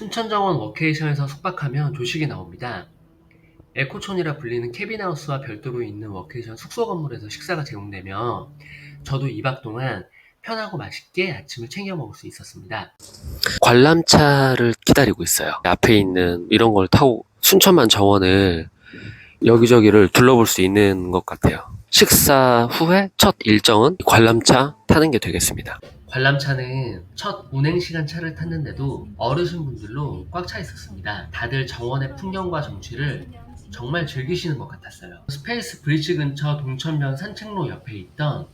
순천정원 워케이션에서 숙박하면 조식이 나옵니다. 에코촌이라 불리는 캐빈하우스와 별도로 있는 워케이션 숙소 건물에서 식사가 제공되며 저도 2박 동안 편하고 맛있게 아침을 챙겨 먹을 수 있었습니다. 관람차를 기다리고 있어요. 앞에 있는 이런 걸 타고 순천만 정원을 여기저기를 둘러볼 수 있는 것 같아요. 식사 후에 첫 일정은 관람차 타는 게 되겠습니다. 관람차는 첫 운행 시간 차를 탔는데도 어르신분들로 꽉 차 있었습니다. 다들 정원의 풍경과 정취를 정말 즐기시는 것 같았어요. 스페이스 브릿지 근처 동천변 산책로 옆에 있던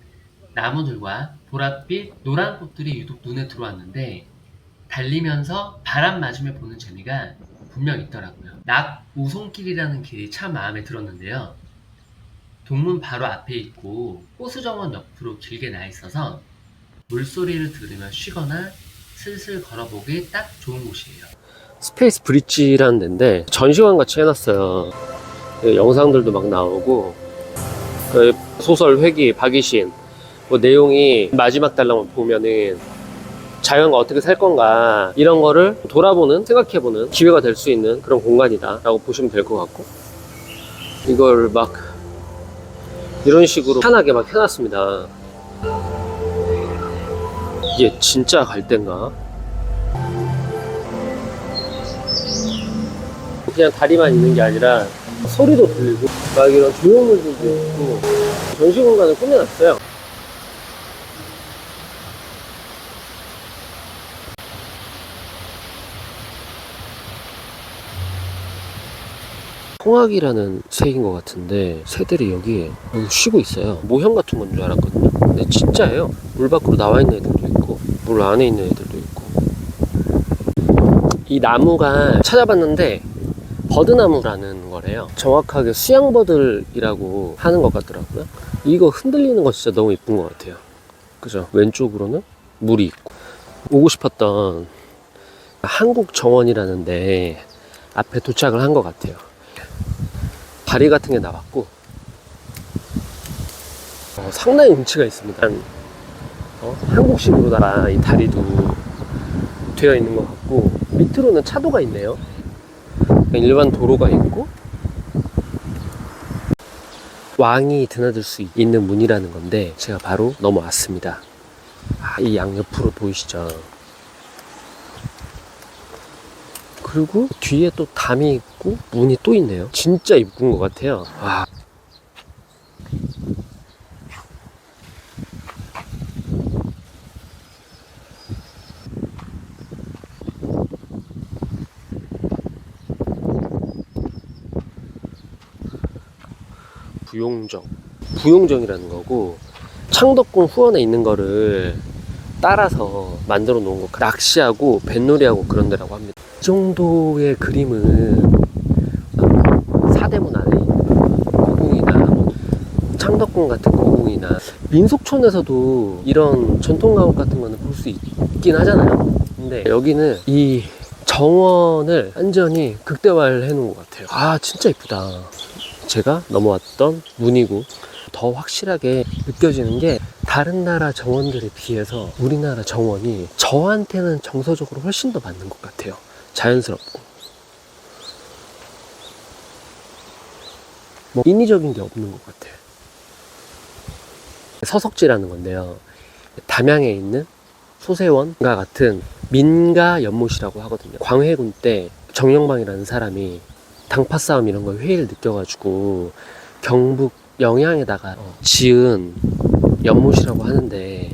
나무들과 보랏빛 노란 꽃들이 유독 눈에 들어왔는데 달리면서 바람 맞으며 보는 재미가 분명 있더라고요. 낙 우송길이라는 길이 참 마음에 들었는데요. 동문 바로 앞에 있고 호수정원 옆으로 길게 나 있어서 물소리를 들으며 쉬거나 슬슬 걸어보기 딱 좋은 곳이에요. 스페이스 브릿지라는 데인데 전시관 같이 해놨어요. 그 영상들도 막 나오고 그 소설 회기 박이신 뭐 내용이 마지막 달랑을 보면은 자연과 어떻게 살 건가 이런 거를 돌아보는 생각해보는 기회가 될 수 있는 그런 공간이다 라고 보시면 될 것 같고 이걸 막 이런 식으로 편하게 막 해놨습니다. 이게 진짜 갈 땐가? 그냥 다리만 있는 게 아니라 소리도 들리고 막 이런 조형물들도 있고 전시 공간을 꾸며놨어요. 홍학이라는 새인 것 같은데 새들이 여기, 여기 쉬고 있어요. 모형 같은 건 줄 알았거든요. 근데 진짜예요. 물 밖으로 나와 있는 애들도 있고 물 안에 있는 애들도 있고 이 나무가 찾아봤는데 버드나무라는 거래요. 정확하게 수양버들이라고 하는 것 같더라고요. 이거 흔들리는 거 진짜 너무 이쁜 것 같아요. 그죠? 왼쪽으로는 물이 있고. 오고 싶었던 한국 정원이라는데 앞에 도착을 한 것 같아요. 다리 같은 게 나왔고, 어, 상당히 운치가 있습니다. 한, 어, 한국식으로다가 이 다리도 되어 있는 것 같고, 밑으로는 차도가 있네요. 일반 도로가 있고 왕이 드나들 수 있는 문이라는 건데 제가 바로 넘어왔습니다. 아, 이 양옆으로 보이시죠? 그리고 뒤에 또 담이 있고 문이 또 있네요. 진짜 이쁜 것 같아요. 와. 부용정. 부용정이라는 거고 창덕궁 후원에 있는 거를 따라서 만들어 놓은 거 낚시하고 뱃놀이하고 그런 데라고 합니다. 이 정도의 그림은 사대문 안에 있는 고궁이나 뭐 창덕궁 같은 고궁이나 민속촌에서도 이런 전통 가옥 같은 거는 볼 수 있긴 하잖아요. 근데 여기는 이 정원을 완전히 극대화를 해놓은 것 같아요. 아 진짜 이쁘다. 제가 넘어왔던 문이고 더 확실하게 느껴지는 게 다른 나라 정원들에 비해서 우리나라 정원이 저한테는 정서적으로 훨씬 더 맞는 것 같아요. 자연스럽고. 뭐 인위적인 게 없는 것 같아요. 서석지라는 건데요. 담양에 있는 소세원과 같은 민가 연못이라고 하거든요. 광해군 때 정영방이라는 사람이 당파 싸움 이런 걸 회의를 느껴가지고 경북 영양에다가 지은 연못이라고 하는데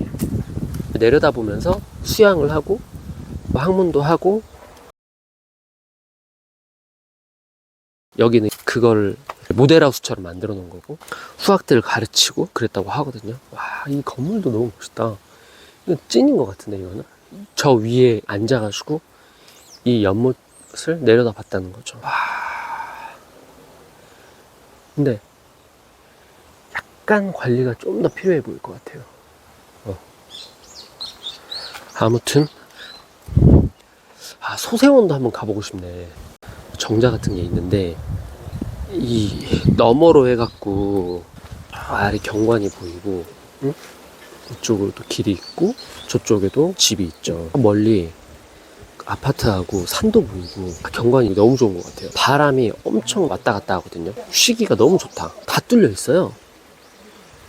내려다보면서 수양을 하고 뭐 학문도 하고 여기는 그걸 모델하우스처럼 만들어 놓은 거고 후학들을 가르치고 그랬다고 하거든요. 와 이 건물도 너무 멋있다. 이거 찐인 것 같은데 이거는 저 위에 앉아가지고 이 연못을 내려다 봤다는 거죠. 와 근데 약간 관리가 좀 더 필요해 보일 것 같아요. 어. 아무튼 아 소세원도 한번 가보고 싶네. 정자 같은 게 있는데 이 너머로 해갖고 아래 경관이 보이고 응? 이쪽으로 또 길이 있고 저쪽에도 집이 있죠. 멀리 아파트하고 산도 보이고 아, 경관이 너무 좋은 것 같아요. 바람이 엄청 왔다 갔다 하거든요. 쉬기가 너무 좋다. 다 뚫려 있어요.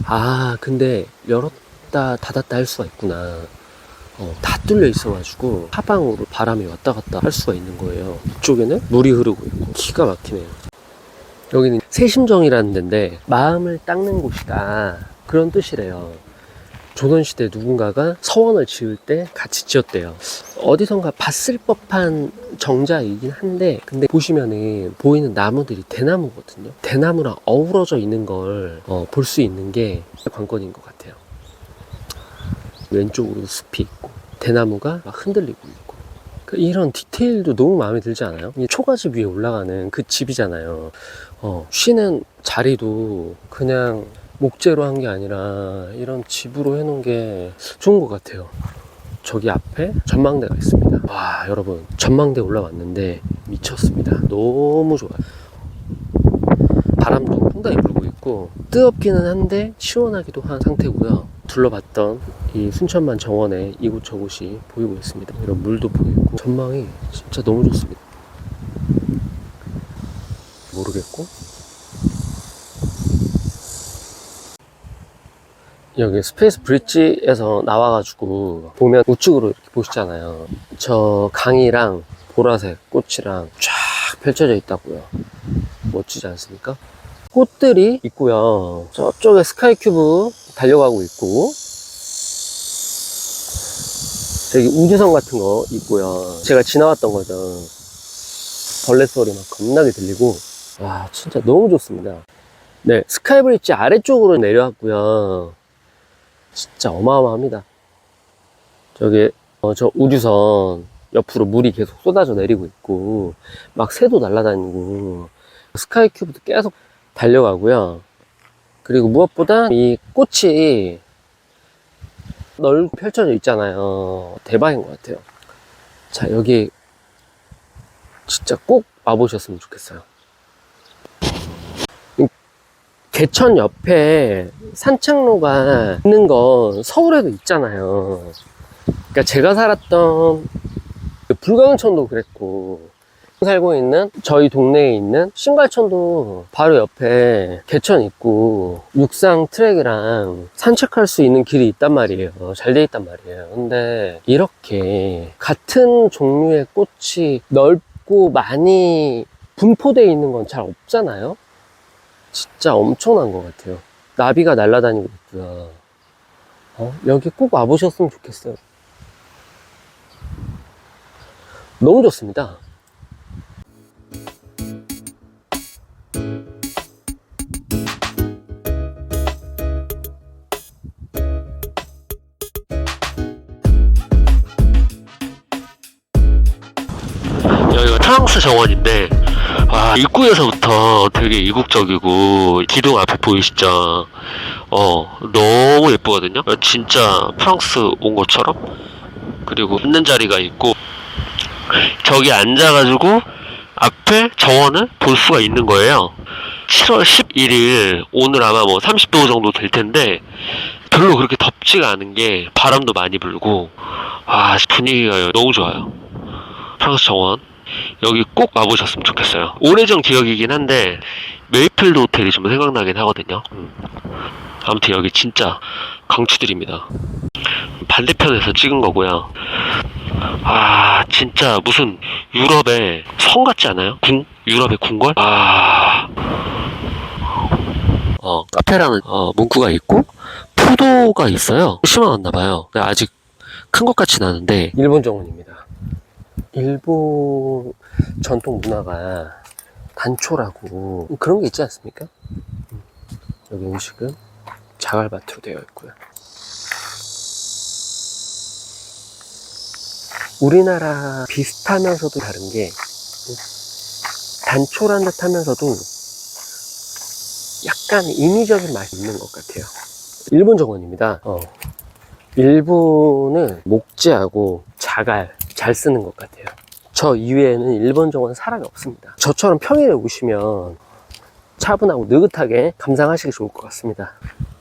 아, 근데 열었다 닫았다 할 수가 있구나. 어, 다 뚫려 있어가지고 하방으로 바람이 왔다 갔다 할 수가 있는 거예요. 이쪽에는 물이 흐르고 있고 기가 막히네요. 여기는 세심정이라는 데인데 마음을 닦는 곳이다 그런 뜻이래요. 조선시대 누군가가 서원을 지을 때 같이 지었대요. 어디선가 봤을 법한 정자이긴 한데 근데 보시면은 보이는 나무들이 대나무거든요. 대나무랑 어우러져 있는 걸 볼수 있는 게 관건인 것 같아요. 왼쪽으로 숲이 있고 대나무가 막 흔들리고 있고 그 이런 디테일도 너무 마음에 들지 않아요? 이 초가집 위에 올라가는 그 집이잖아요. 어, 쉬는 자리도 그냥 목재로 한 게 아니라 이런 집으로 해놓은 게 좋은 것 같아요. 저기 앞에 전망대가 있습니다. 와, 여러분, 전망대 올라왔는데 미쳤습니다. 너무 좋아요. 바람도 상당히 불고 있고, 뜨겁기는 한데 시원하기도 한 상태고요. 둘러봤던 이 순천만 정원에 이곳저곳이 보이고 있습니다. 이런 물도 보이고, 전망이 진짜 너무 좋습니다. 모르겠고, 여기 스페이스 브릿지에서 나와가지고 보면 우측으로 이렇게 보시잖아요. 저 강이랑 보라색 꽃이랑 쫙 펼쳐져 있다고요. 멋지지 않습니까? 꽃들이 있고요. 저쪽에 스카이 큐브 달려가고 있고 저기 우주선 같은 거 있고요. 제가 지나왔던 거죠. 벌레 소리 막 겁나게 들리고 와 진짜 너무 좋습니다. 네 스카이 브릿지 아래쪽으로 내려왔고요. 진짜 어마어마합니다. 저기 어, 저 우주선 옆으로 물이 계속 쏟아져 내리고 있고 막 새도 날아다니고 스카이 큐브도 계속 달려가고요. 그리고 무엇보다 이 꽃이 넓 펼쳐져 있잖아요. 대박인 것 같아요. 자 여기 진짜 꼭 와보셨으면 좋겠어요. 개천 옆에 산책로가 있는 건 서울에도 있잖아요. 그러니까 제가 살았던 그 불광천도 그랬고 살고 있는 저희 동네에 있는 신갈천도 바로 옆에 개천 있고 육상 트랙이랑 산책할 수 있는 길이 있단 말이에요. 잘 돼 있단 말이에요. 근데 이렇게 같은 종류의 꽃이 넓고 많이 분포되어 있는 건 잘 없잖아요. 진짜 엄청난 것 같아요. 나비가 날아다니고 있고요. 어? 여기 꼭 와보셨으면 좋겠어요. 너무 좋습니다. 프랑스 정원인데 와 입구에서부터 되게 이국적이고 기둥 앞에 보이시죠? 어 너무 예쁘거든요. 진짜 프랑스 온 것처럼 그리고 앉는 자리가 있고 저기 앉아가지고 앞에 정원을 볼 수가 있는 거예요. 7월 11일 오늘 아마 뭐 30도 정도 될 텐데 별로 그렇게 덥지가 않은 게 바람도 많이 불고 와 분위기가 너무 좋아요. 프랑스 정원 여기 꼭 와보셨으면 좋겠어요. 오래전 기억이긴 한데 메이필드 호텔이 좀 생각나긴 하거든요. 음. 아무튼 여기 진짜 강추드립니다. 반대편에서 찍은 거고요. 아 진짜 무슨 유럽의 성 같지 않아요? 궁? 유럽의 궁궐? 아... 어 카페라는 어, 문구가 있고 포도가 있어요. 심어놨나 봐요. 아직 큰 것 같진 않은데 일본 정원입니다. 일본 전통 문화가 단초라고 그런 게 있지 않습니까? 여기 음식은 자갈밭으로 되어 있고요. 우리나라 비슷하면서도 다른 게 단초란 듯 하면서도 약간 인위적인 맛이 있는 것 같아요. 일본 정원입니다. 어. 일본은 목재하고 자갈 잘 쓰는 것 같아요. 저 이외에는 일본 정원은 사람이 없습니다. 저처럼 평일에 오시면 차분하고 느긋하게 감상하시기 좋을 것 같습니다.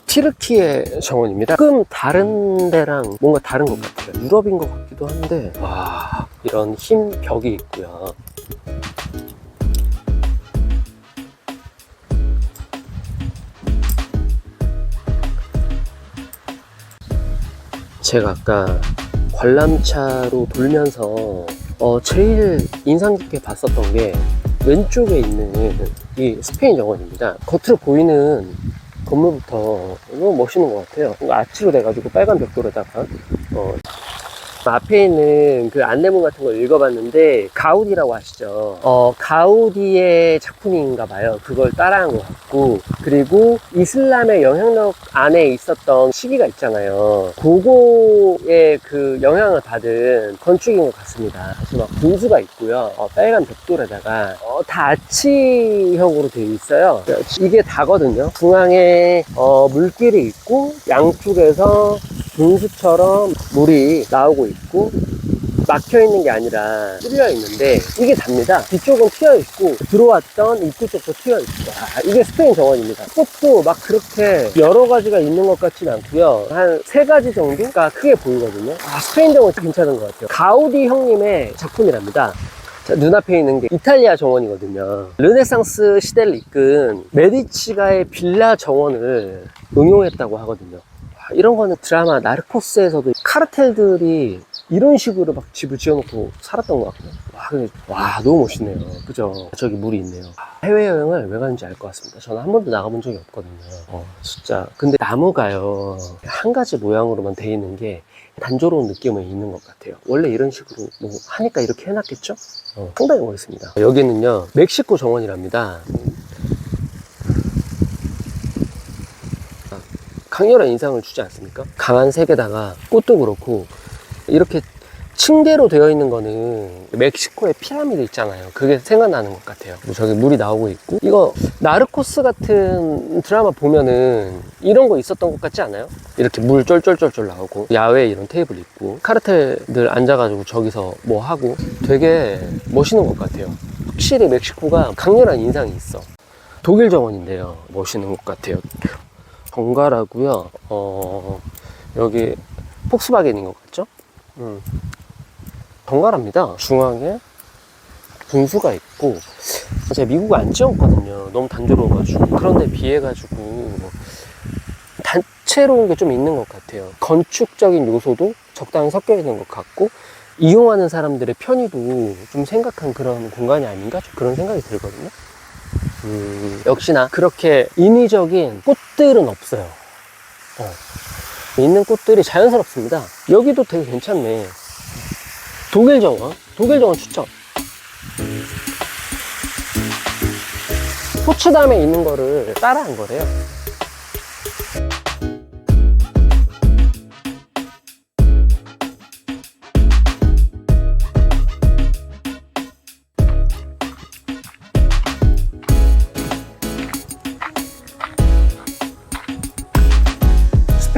티르키의 정원입니다. 조금 다른 데랑 뭔가 다른 것 같아요. 유럽인 것 같기도 한데, 와, 이런 흰 벽이 있고요. 제가 아까 관람차로 돌면서 어, 제일 인상 깊게 봤었던 게 왼쪽에 있는 이 스페인 정원입니다. 겉으로 보이는 건물부터 너무 멋있는 것 같아요. 아치로 돼가지고 빨간 벽돌에다가 어, 앞에 있는 그 안내문 같은 걸 읽어봤는데 가우디라고 아시죠? 어, 가우디의 작품인가 봐요. 그걸 따라한 것 같고 그리고 이슬람의 영향력 안에 있었던 시기가 있잖아요. 그거에 그 영향을 받은 건축인 것 같습니다. 사실 막 분수가 있고요. 어, 빨간 벽돌에다가 어, 다 아치형으로 되어 있어요. 이게 다거든요. 중앙에 어, 물길이 있고 양쪽에서 분수처럼 물이 나오고 있고 막혀 있는 게 아니라 뚫려 있는데 이게 답니다. 뒤쪽은 튀어 있고 들어왔던 입구 쪽도 튀어 있고 아, 이게 스페인 정원입니다. 꽃도 막 그렇게 여러 가지가 있는 것 같진 않고요. 한 세 가지 정도가 크게 보이거든요. 아, 스페인 정원 괜찮은 것 같아요. 가우디 형님의 작품이랍니다. 자, 눈앞에 있는 게 이탈리아 정원이거든요. 르네상스 시대를 이끈 메디치가의 빌라 정원을 응용했다고 하거든요. 아, 이런 거는 드라마 나르코스에서도 카르텔들이 이런 식으로 막 집을 지어놓고 살았던 것 같고요. 와, 와, 너무 멋있네요. 그죠? 저기 물이 있네요. 해외여행을 왜 가는지 알 것 같습니다. 저는 한 번도 나가본 적이 없거든요. 어, 진짜. 근데 나무가요, 한 가지 모양으로만 돼 있는 게 단조로운 느낌은 있는 것 같아요. 원래 이런 식으로 뭐 하니까 이렇게 해놨겠죠? 어, 상당히 멋있습니다. 여기는요, 멕시코 정원이랍니다. 강렬한 인상을 주지 않습니까? 강한 색에다가 꽃도 그렇고 이렇게 층계로 되어 있는 거는 멕시코의 피라미드 있잖아요. 그게 생각나는 것 같아요. 저기 물이 나오고 있고 이거 나르코스 같은 드라마 보면은 이런 거 있었던 것 같지 않아요? 이렇게 물 쫄쫄쫄쫄 나오고 야외에 이런 테이블 있고 카르텔들 앉아가지고 저기서 뭐 하고 되게 멋있는 것 같아요. 확실히 멕시코가 강렬한 인상이 있어. 독일 정원인데요. 멋있는 것 같아요. 번갈아고요. 어, 여기 폭스바겐인 것 같죠? 음. 번갈아입니다. 중앙에 분수가 있고 제가 미국 안 지었거든요. 너무 단조로워가지고 그런데 비해가지고 단체로운 게 좀 있는 것 같아요. 건축적인 요소도 적당히 섞여 있는 것 같고 이용하는 사람들의 편의도 좀 생각한 그런 공간이 아닌가 좀 그런 생각이 들거든요. 음, 역시나 그렇게 인위적인 꽃들은 없어요. 어. 있는 꽃들이 자연스럽습니다. 여기도 되게 괜찮네. 독일 정원, 독일 정원 추천. 포츠담에 있는 거를 따라한 거래요.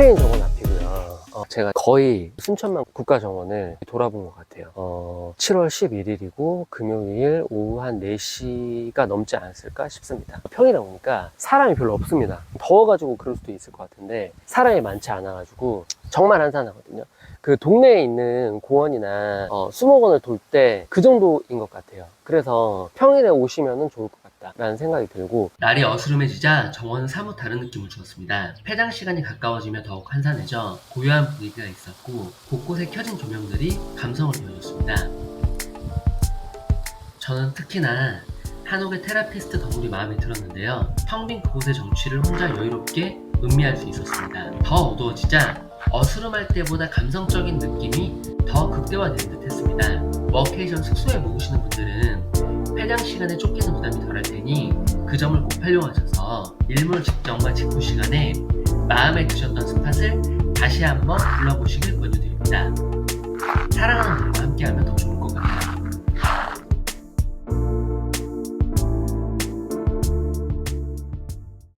스페인 정원 앞이고요. 어, 제가 거의 순천만 국가정원을 돌아본 것 같아요. 어, 7월 11일이고 금요일 오후 한 4시가 넘지 않았을까 싶습니다. 평일에 오니까 사람이 별로 없습니다. 더워가지고 그럴 수도 있을 것 같은데 사람이 많지 않아가지고 정말 한산하거든요. 그 동네에 있는 공원이나 어, 수목원을 돌 때 그 정도인 것 같아요. 그래서 평일에 오시면 좋을 것 같다라는 생각이 들고 날이 어스름해지자 정원은 사뭇 다른 느낌을 주었습니다. 폐장 시간이 가까워지며 더욱 한산해져 고요한 분위기가 있었고 곳곳에 켜진 조명들이 감성을 더해줬습니다. 저는 특히나 한옥의 테라피스트 건물이 마음에 들었는데요. 텅빈 그곳의 정취를 혼자 여유롭게 음미할 수 있었습니다. 더 어두워지자 어스름할 때보다 감성적인 느낌이 더 극대화되는 듯 했습니다. 워케이션 숙소에 묵으시는 분들은 폐장 시간에 쫓기는 부담이 덜할 테니 그 점을 꼭 활용하셔서 일몰 직전과 직후 시간에 마음에 드셨던 스팟을 다시 한번 불러보시길 권유드립니다. 사랑하는 분과 함께하면 더 좋은